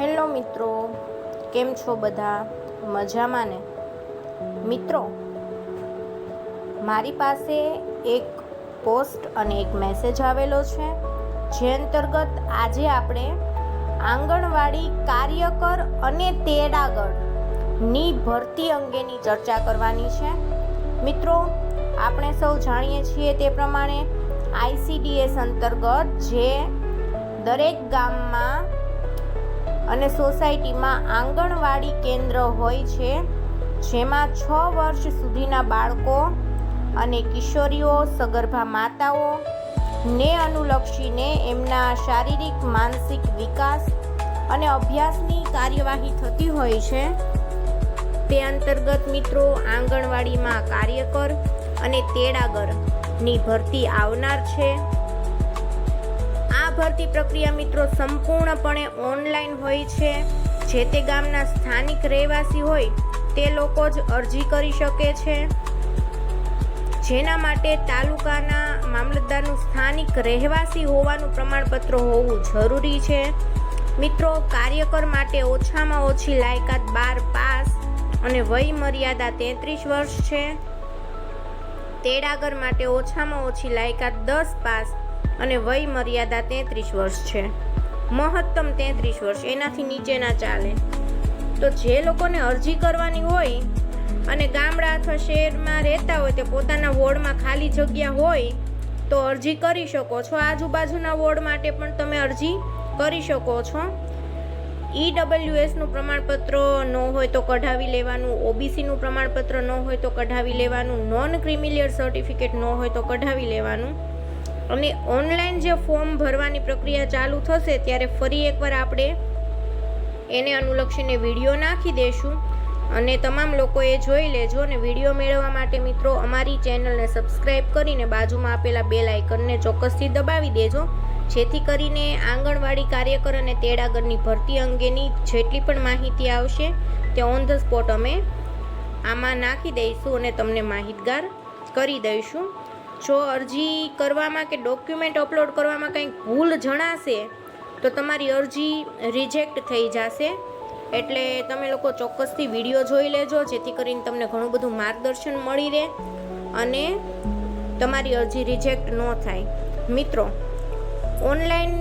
Hello મિત્રો, કેમ છો બધા? મજામાં ને? મિત્રો, મારી પાસે એક પોસ્ટ અને એક મેસેજ આવેલો છે, જે અંતર્ગત આજે આપણે આંગણવાડી કાર્યકર અને તેડાગરની ભરતી અંગેની ચર્ચા કરવાની છે. મિત્રો, આપણે સૌ જાણીએ છીએ તે પ્રમાણે આઈસીડીએસ અંતર્ગત જે દરેક ગામમાં અને સોસાયટીમાં આંગણવાડી કેન્દ્ર હોય છે, જેમાં છ વર્ષ સુધીના બાળકો અને કિશોરીઓ, સગર્ભા માતાઓ ને અનુલક્ષીને એમના શારીરિક, માનસિક વિકાસ અને અભ્યાસની કાર્યવાહી થતી હોય છે. તે અંતર્ગત મિત્રો, આંગણવાડીમાં કાર્યકર અને તેડાગરની ભરતી આવનાર છે. ભરતી પ્રક્રિયા મિત્રો સંપૂર્ણપણે ઓનલાઈન હોય છે. જે તે ગામના સ્થાનિક રહેવાસી હોય, તે લોકો જ અરજી કરી શકે છે. જેના માટે તાલુકાના મામલતદારનું સ્થાનિક રહેવાસી હોવાનું પ્રમાણપત્ર હોવું જરૂરી છે. મિત્રો, કાર્યકર માટે ઓછામાં ઓછી લાયકાત બાર પાસ અને વય મર્યાદા તેત્રીસ વર્ષ છે. તેડાગર માટે ઓછામાં ઓછી લાયકાત દસ પાસ અને વય મર્યાદા તેત્રીસ વર્ષ છે. મહત્તમ તેત્રીસ વર્ષ એનાથી નીચેના ચાલે. તો જે લોકોને અરજી કરવાની હોય અને ગામડા અથવા શહેરમાં રહેતા હોય, તે પોતાના વોર્ડમાં ખાલી જગ્યા હોય, તો અરજી કરી શકો છો. આજુબાજુના વોર્ડ માટે પણ તમે અરજી કરી શકો છો. ઈડબ્લ્યુએસનું પ્રમાણપત્ર ન હોય તો કઢાવી લેવાનું ઓબીસીનું પ્રમાણપત્ર ન હોય તો કઢાવી લેવાનું, નોન ક્રિમિલિયર સર્ટિફિકેટ ન હોય તો કઢાવી લેવાનું. અને ઓનલાઈન જે ફોર્મ ભરવાની પ્રક્રિયા ચાલુ થશે ત્યારે ફરી એકવાર આપણે એને અનુલક્ષીને વીડિયો નાખી દેશું. અને તમામ લોકોએ જોઈ લેજો અને વીડિયો મેળવવા માટે મિત્રો અમારી ચેનલને સબસ્ક્રાઈબ કરીને બાજુમાં આપેલા બેલ આઇકનને ચોક્કસથી દબાવી દેજો. જેથી કરીને આંગણવાડી કાર્યકર અને તેડાગરની ભરતી અંગેની જેટલી પણ માહિતી આવશે, તે ઓન ધ સ્પોટ અમે આમાં નાખી દઈશું અને તમને માહિતગાર કરી દઈશું. જો અરજી કરવામાં કે ડોક્યુમેન્ટ અપલોડ કરવામાં કંઈક ભૂલ જણાશે, તો તમારી અરજી રિજેક્ટ થઈ જશે. એટલે તમે લોકો ચોક્કસથી વીડિયો જોઈ લેજો, જેથી કરીને તમને ઘણું બધું માર્ગદર્શન મળી રહે અને તમારી અરજી રિજેક્ટ ન થાય. મિત્રો ઓનલાઈન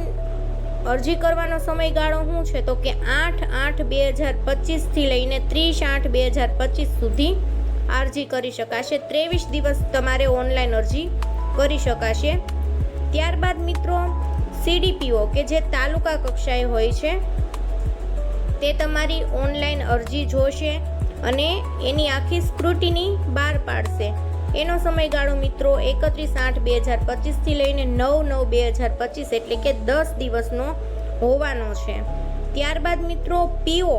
અરજી કરવાનો સમયગાળો શું છે? તો કે આઠ આઠ બે હજાર પચીસથી લઈને ત્રીસ આઠ બે હજાર પચીસ સુધી અરજી કરી શકાશે. ત્રેવીસ દિવસ તમારે ઓનલાઈન અરજી કરી શકાશે. ત્યારબાદ મિત્રો સીડીપીઓ કે જે તાલુકા કક્ષાએ હોય છે, તે તમારી ઓનલાઈન અરજી જોશે અને એની આખી સ્ક્રુટિની બહાર પાડશે. એનો સમયગાળો મિત્રો એકત્રીસ આઠ બે હજાર પચીસથી લઈને નવ નવ બે હજાર પચીસ એટલે કે દસ દિવસનો હોવાનો છે. ત્યારબાદ મિત્રો પીઓ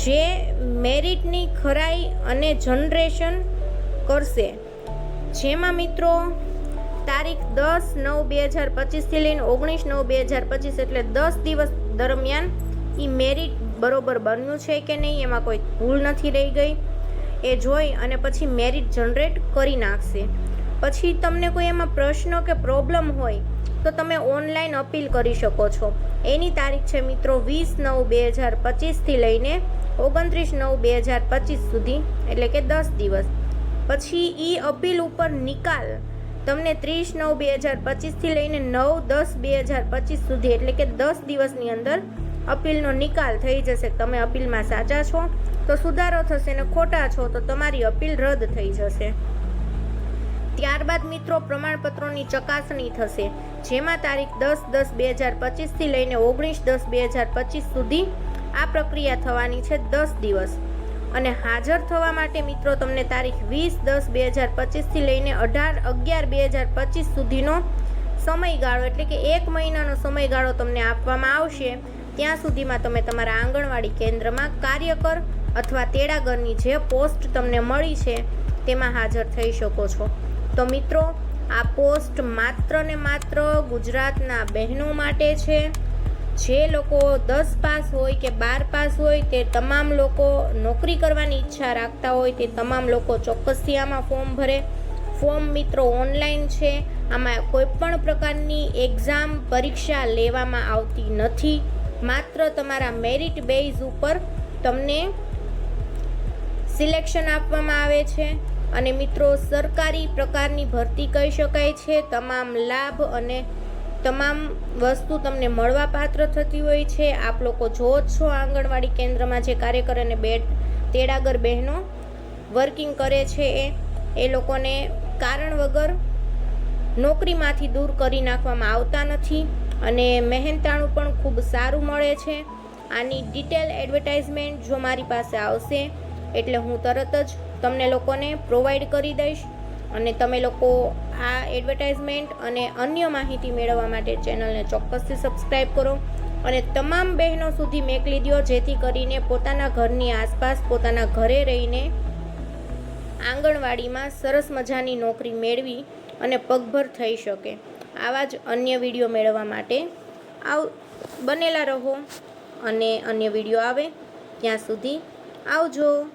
જે મેરિટની ખરાઈ અને જનરેશન કરશે. જેમાં મિત્રો, તારીખ દસ નવ બે હજાર પચીસથી લઈને ઓગણીસ નવ બે હજાર પચીસ એટલે દસ દિવસ દરમિયાન એ મેરિટ બરોબર બન્યું છે કે નહીં એમાં કોઈ ભૂલ નથી રહી ગઈ. એ જોઈ અને પછી મેરિટ જનરેટ કરી નાખશે. પછી તમને કોઈ એમાં પ્રશ્ન કે પ્રોબ્લેમ હોય તો તમે ઓનલાઈન અપીલ કરી શકો છો. એની તારીખ છે મિત્રો વીસ નવ બે હજાર પચીસથી લઈને ઓગણત્રીસ નવ બે હજાર પચીસ સુધી, એટલે કે દસ દિવસ. પછી એ અપીલ ઉપર નિકાલ તમને ત્રીસ નવ બે હજાર પચીસથી લઈને નવ દસ બે હજાર પચીસ સુધી, એટલે કે દસ દિવસની અંદર અપીલનો નિકાલ થઈ જશે. તમે અપીલમાં સાચા છો, તો સુધારો થશે ને ખોટા છો, તો તમારી અપીલ રદ થઈ જશે. ત્યારબાદ મિત્રો, પ્રમાણપત્રોની ચકાસણી થશે. જેમાં તારીખ દસ દસ બે હજાર પચીસથી લઈને ઓગણીસ દસ બે હજાર પચીસ સુધી આ પ્રક્રિયા થવાની છે દસ દિવસ. અને હાજર થવા માટે મિત્રો તમને તારીખ વીસ દસ બે હજાર પચીસથી લઈને અઢાર અગિયાર બે હજાર પચીસ સુધીનો સમયગાળો, એટલે કે એક મહિનાનો સમયગાળો તમને આપવામાં આવશે. ત્યાં સુધીમાં તમે તમારા આંગણવાડી કેન્દ્રમાં કાર્યકર અથવા તેડાગરની જે પોસ્ટ તમને મળી છે તેમાં હાજર થઈ શકો છો. તો મિત્રો, આ પોસ્ટ માત્ર ને માત્ર ગુજરાતના બહેનો માટે છે. જે લોકો દસ પાસ હોય કે બાર પાસ હોય તે તમામ લોકો નોકરી કરવાની ઈચ્છા રાખતા હોય તે તમામ લોકો ચોક્કસથી આમાં ફોર્મ ભરે. ફોર્મ મિત્રો ઓનલાઈન છે. આમાં કોઈ પણ પ્રકારની એક્ઝામ પરીક્ષા લેવામાં આવતી નથી. માત્ર તમારા મેરિટ બેઝ ઉપર તમને સિલેક્શન આપવામાં આવે છે અને મિત્રો સરકારી પ્રકારની ભરતી કહી શકાય છે. તમામ લાભ અને તમામ વસ્તુ તમને મળવાપાત્ર થતી હોય છે. આપ લોકો જો છો આંગણવાડી કેન્દ્રમાં જે કાર્યકર અને બે તેડાગર બહેનો વર્કિંગ કરે છે એ એ લોકોને કારણ વગર નોકરીમાંથી દૂર કરી નાખવામાં આવતા નથી અને મહેનતાણું પણ ખૂબ સારું મળે છે. આની ડિટેલ એડવર્ટાઇઝમેન્ટ જો મારી પાસે આવશે, એટલે હું તરત જ તમને લોકોને પ્રોવાઈડ કરી દઈશ. અને તમે લોકો આ એડવર્ટાઇઝમેન્ટ અને અન્ય માહિતી મેળવવા માટે ચેનલને ચોક્કસથી સબસ્ક્રાઈબ કરો. અને તમામ બહેનો સુધી મેકલી દો જેથી કરીને પોતાના ઘરની આસપાસ, પોતાના ઘરે રહીને આંગણવાડીમાં સરસ મજાની નોકરી મેળવી અને પગભર થઈ શકે. આવા જ અન્ય વીડિયો મેળવવા માટે આવ, બનેલા રહો અને અન્ય વીડિયો આવે. ત્યાં સુધી આવજો.